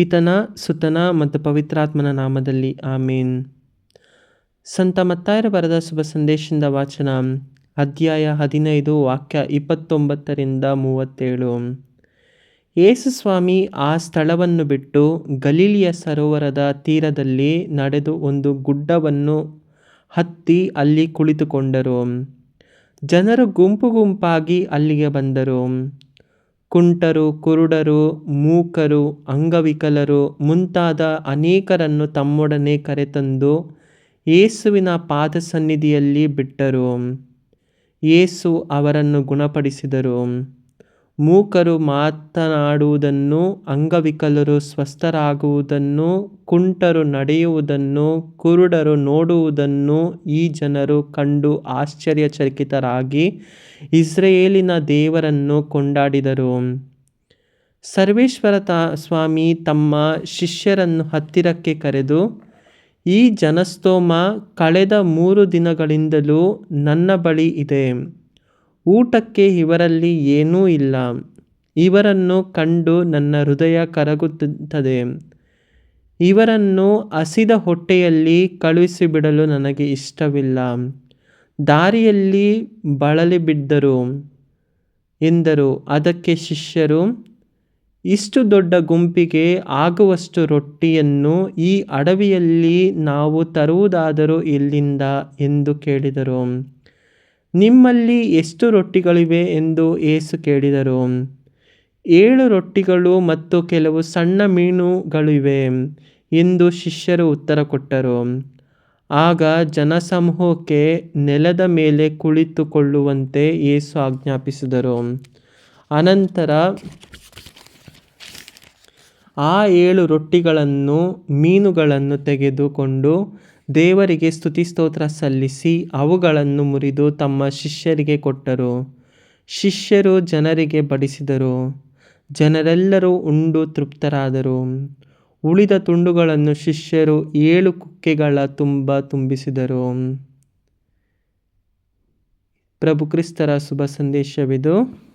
ಪಿತನ, ಸುತನ ಮತ್ತು ಪವಿತ್ರಾತ್ಮನ ನಾಮದಲ್ಲಿ ಆಮೇನ್. ಸಂತ ಮತ್ತಾಯರ ಬರೆದ ಶುಭ ಸಂದೇಶದಿಂದ ವಾಚನ ಅಧ್ಯಾಯ ಹದಿನೈದು, ವಾಕ್ಯ ಇಪ್ಪತ್ತೊಂಬತ್ತರಿಂದ ಮೂವತ್ತೇಳು. ಯೇಸುಸ್ವಾಮಿ ಆ ಸ್ಥಳವನ್ನು ಬಿಟ್ಟು ಗಲೀಲಿಯ ಸರೋವರದ ತೀರದಲ್ಲಿ ನಡೆದು ಒಂದು ಗುಡ್ಡವನ್ನು ಹತ್ತಿ ಅಲ್ಲಿ ಕುಳಿತುಕೊಂಡರು. ಜನರು ಗುಂಪು ಗುಂಪಾಗಿ ಅಲ್ಲಿಗೆ ಬಂದರು. ಕುಂಟರು, ಕುರುಡರು, ಮೂಕರು, ಅಂಗವಿಕಲರು ಮುಂತಾದ ಅನೇಕರನ್ನು ತಮ್ಮೊಡನೆ ಕರೆತಂದು ಯೇಸುವಿನ ಪಾದ ಸನ್ನಿಧಿಯಲ್ಲಿ ಬಿಟ್ಟರು. ಯೇಸು ಅವರನ್ನು ಗುಣಪಡಿಸಿದರು. ಮೂಕರು ಮಾತನಾಡುವುದನ್ನು, ಅಂಗವಿಕಲರು ಸ್ವಸ್ಥರಾಗುವುದನ್ನು, ಕುಂಟರು ನಡೆಯುವುದನ್ನು, ಕುರುಡರು ನೋಡುವುದನ್ನು ಈ ಜನರು ಕಂಡು ಆಶ್ಚರ್ಯಚಕಿತರಾಗಿ ಇಸ್ರೇಲಿನ ದೇವರನ್ನು ಕೊಂಡಾಡಿದರು. ಸರ್ವೇಶ್ವರ ತ, ಸ್ವಾಮಿ ತಮ್ಮ ಶಿಷ್ಯರನ್ನು ಹತ್ತಿರಕ್ಕೆ ಕರೆದು, ಈ ಜನಸ್ತೋಮ ಕಳೆದ ಮೂರು ದಿನಗಳಿಂದಲೂ ನನ್ನ ಬಳಿ ಇದೆ. ಊಟಕ್ಕೆ ಇವರಲ್ಲಿ ಏನೂ ಇಲ್ಲ. ಇವರನ್ನು ಕಂಡು ನನ್ನ ಹೃದಯ ಕರಗುತ್ತದೆ. ಇವರನ್ನು ಹಸಿದ ಹೊಟ್ಟೆಯಲ್ಲಿ ಕಳುಹಿಸಿಬಿಡಲು ನನಗೆ ಇಷ್ಟವಿಲ್ಲ. ದಾರಿಯಲ್ಲಿ ಬಳಲಿ ಬಿದ್ದರು ಎಂದರು. ಅದಕ್ಕೆ ಶಿಷ್ಯರು, ಇಷ್ಟು ದೊಡ್ಡ ಗುಂಪಿಗೆ ಆಗುವಷ್ಟು ರೊಟ್ಟಿಯನ್ನು ಈ ಅಡವಿಯಲ್ಲಿ ನಾವು ತರುವುದಾದರೂ ಎಲ್ಲಿಂದ? ಎಂದು ಕೇಳಿದರು. ನಿಮ್ಮಲ್ಲಿ ಎಷ್ಟು ರೊಟ್ಟಿಗಳಿವೆ ಎಂದು ಏಸು ಕೇಳಿದರು. ಏಳು ರೊಟ್ಟಿಗಳು ಮತ್ತು ಕೆಲವು ಸಣ್ಣ ಮೀನುಗಳಿವೆ ಎಂದು ಶಿಷ್ಯರು ಉತ್ತರ ಕೊಟ್ಟರು. ಆಗ ಜನಸಮೂಹಕ್ಕೆ ನೆಲದ ಮೇಲೆ ಕುಳಿತುಕೊಳ್ಳುವಂತೆ ಏಸು ಆಜ್ಞಾಪಿಸಿದರು. ಅನಂತರ ಆ ಏಳು ರೊಟ್ಟಿಗಳನ್ನು ಮೀನುಗಳನ್ನು ತೆಗೆದುಕೊಂಡು ದೇವರಿಗೆ ಸ್ತುತಿ ಸ್ತೋತ್ರ ಸಲ್ಲಿಸಿ ಅವುಗಳನ್ನು ಮುರಿದು ತಮ್ಮ ಶಿಷ್ಯರಿಗೆ ಕೊಟ್ಟರು. ಶಿಷ್ಯರು ಜನರಿಗೆ ಬಡಿಸಿದರು. ಜನರೆಲ್ಲರೂ ಉಂಡು ತೃಪ್ತರಾದರು. ಉಳಿದ ತುಂಡುಗಳನ್ನು ಶಿಷ್ಯರು ಏಳು ಕುಕ್ಕೆಗಳ ತುಂಬ ತುಂಬಿಸಿದರು. ಪ್ರಭು ಕ್ರಿಸ್ತರ ಶುಭ ಸಂದೇಶವಿದು.